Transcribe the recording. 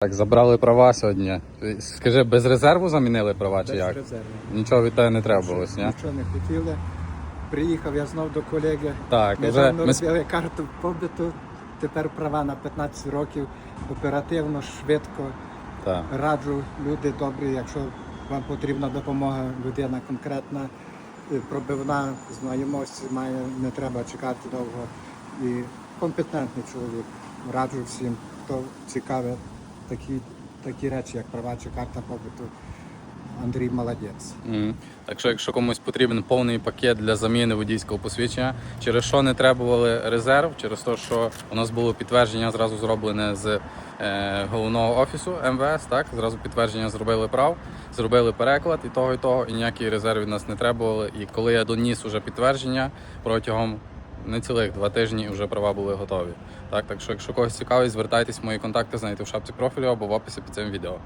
Так, забрали права сьогодні. Скажи, без резерву замінили права чи Без як? резерву. Нічого від тебе не треба було, ні? Нічого не хотіли. Приїхав я знов до колеги. Так, вже ми... робили карту побиту. Тепер права на 15 років. Оперативно, швидко. Так. Раджу люди добрі, якщо вам потрібна допомога, людина конкретна, пробивна, знаємості має, не треба чекати довго. І компетентний чоловік. Раджу всім, хто цікавий такі, такі речі, як права чи карта побиту. Андрій молодець. Мгм. Так що, якщо комусь потрібен повний пакет для заміни водійського посвідчення, через що не требували резерв, через те, що у нас було підтвердження зразу зроблене з е, головного офісу МВС, так зразу підтвердження зробили прав, зробили переклад і того, і того, і ніякий резерв від нас не требували. І коли я доніс уже підтвердження протягом не цілих два тижні вже права були готові. Так, так що, якщо когось цікавить, звертайтесь, мої контакти знайдете в шапці профілю або в описі під цим відео.